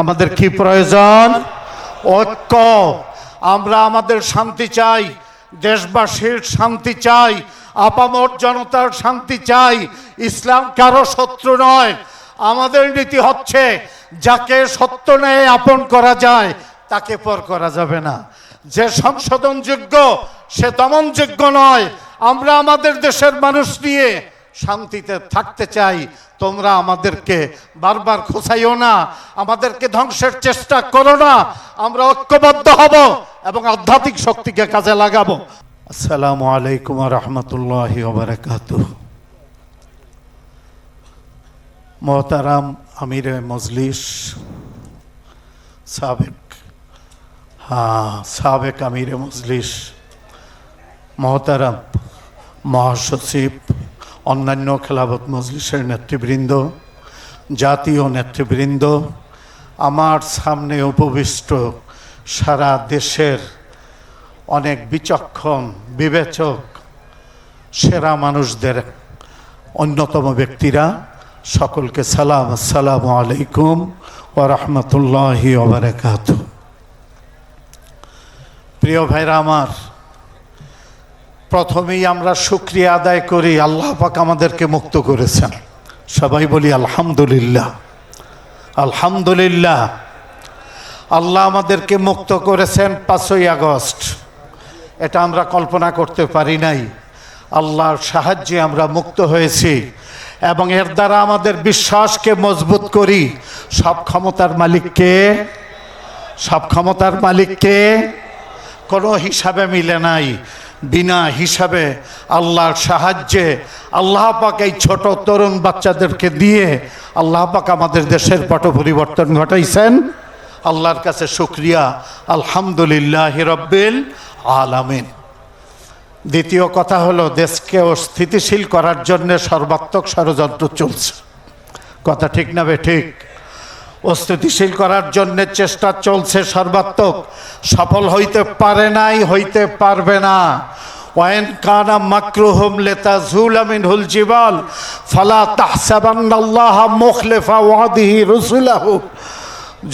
আমাদের কি প্রয়োজন? ঐক্য। আমরা আমাদের শান্তি চাই, দেশবাসীর শান্তি চাই, আপামর জনতার শান্তি চাই। ইসলাম কারও শত্রু নয়। আমাদের নীতি হচ্ছে, যাকে সত্য নেয় আপন করা যায়, তাকে পর করা যাবে না। যে সংশোধনযোগ্য, সে দমনযোগ্য নয়। আমরা আমাদের দেশের মানুষ নিয়ে শান্তিতে থাকতে চাই। তোমরা আমাদেরকে বারবার খোঁচাইও না। আমাদেরকে ধ্বংসের চেষ্টা করো না। আমরা ঐক্যবদ্ধ হব এবং আধ্যাত্মিক শক্তিকে কাজে লাগাবো। আসসালামু আলাইকুম রহমতুল্লাহ মহতারাম আমির মজলিস সাবেক। হ্যাঁ সাবেক আমির মজলিস, মহতারাম মহাসচিব। অন্যান্য খেলাফত মজলিসের নেতৃবৃন্দ, জাতীয় নেতৃবৃন্দ, আমার সামনে উপবিষ্ট সারা দেশের অনেক বিচক্ষণ, বিবেচক, সেরা মানুষদের অন্যতম ব্যক্তিরা, সকলকে সালাম, আসসালামু আলাইকুম ও রহমতুল্লাহি ওবরাকাত প্রিয় ভাইরা আমার প্রথমেই আমরা শুক্রিয়া আদায় করি, আল্লাহ পাক আমাদেরকে মুক্ত করেছেন। সবাই বলি আলহামদুলিল্লাহ। আলহামদুলিল্লাহ। আল্লাহ আমাদেরকে মুক্ত করেছেন পাঁচই আগস্ট। এটা আমরা কল্পনা করতে পারি নাই। আল্লাহর সাহায্যে আমরা মুক্ত হয়েছি এবং এর দ্বারা আমাদের বিশ্বাসকে মজবুত করি। সব ক্ষমতার মালিককে, সব ক্ষমতার মালিককে কোনো হিসাবে মিলে নাই। বিনা হিসাবে আল্লাহর সাহায্যে আল্লাহ পাক এই ছোট তরুণ বাচ্চাদেরকে দিয়ে আল্লাহ পাক আমাদের দেশের পট পরিবর্তন ঘটাইছেন। আল্লাহর কাছে শুক্রিয়া। আলহামদুলিল্লাহ রব্বিল আলামিন। দ্বিতীয় কথা হলো দেশকে স্থিতিশীল করার জন্য সর্বাত্মক ষড়যন্ত্র চলছে। কথা ঠিক না বে ঠিক? অস্থিতিশীল করার জন্য চেষ্টা চলছে সর্বাত্মক। সফল হইতে পারে নাই, হইতে পারবে না। ওয়াইন কানা মাকরুহুম লেতা ঝুলামিন হুল জিবাল, ফালা তাহসাবান্নাল্লাহ মুখলেফা ওয়াদিহি রসুলাহু।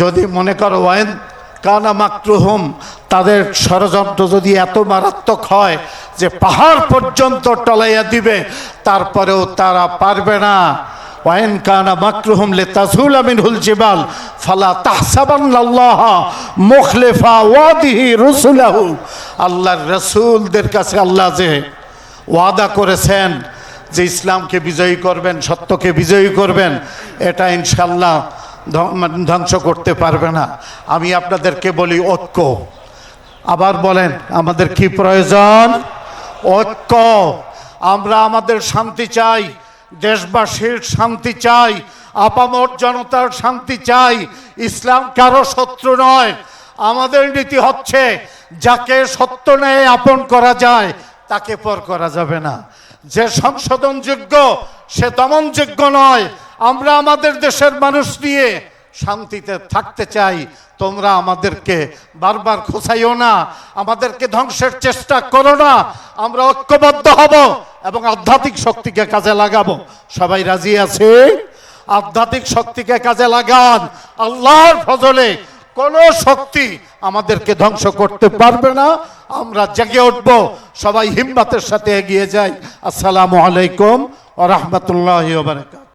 যদি মনে করো ওয়াইন কানা মাকরুহুম, তাদের ষড়যন্ত্র যদি এত মারাত্মক হয় যে পাহাড় পর্যন্ত টলাইয়া দিবে, তারপরেও তারা পারবে না। ওয়াইন কানা মাকরুহুম লে তাজুল আমিন হুল জিবাল ফালা তাহসাবান্নাল্লাহ মুখলেফা ওয়াদিহি রসুলাহু। আল্লাহর রসুলদের কাছে আল্লাহ যে ওয়াদা করেছেন, যে ইসলামকে বিজয়ী করবেন, সত্যকে বিজয়ী করবেন, এটা ইনশাল্লাহ মানে ধ্বংস করতে পারবে না। আমি আপনাদেরকে বলি ঐক্য। আবার বলেন, আমাদের কি প্রয়োজন? ঐক্য। আমরা আমাদের শান্তি চাই। দেশবাসীর শান্তি চাই, আপামর জনতার শান্তি চাই, ইসলাম কারও শত্রু নয়। আমাদের নীতি হচ্ছে, যাকে সত্য নেয় আপন করা যায়, তাকে পর করা যাবে না। যে সংশোধনযোগ্য, সে দমনযোগ্য নয়। আমরা আমাদের দেশের মানুষ নিয়ে শান্তিতে থাকতে চাই, তোমরা আমাদেরকে বারবার খোঁচাইও না, আমাদেরকে ধ্বংসের চেষ্টা করো না, আমরা ঐক্যবদ্ধ হব এবং আধ্যাত্মিক শক্তিকে কাজে লাগাবো। সবাই রাজি আছে? আধ্যাত্মিক শক্তিকে কাজে লাগান, আল্লাহর ফজলে কোনো শক্তি আমাদেরকে ধ্বংস করতে পারবে না, আমরা জেগে উঠবো, সবাই হিম্মতের সাথে এগিয়ে যাই। আসসালামু আলাইকুম ও রহমতুল্লাহ বারকাত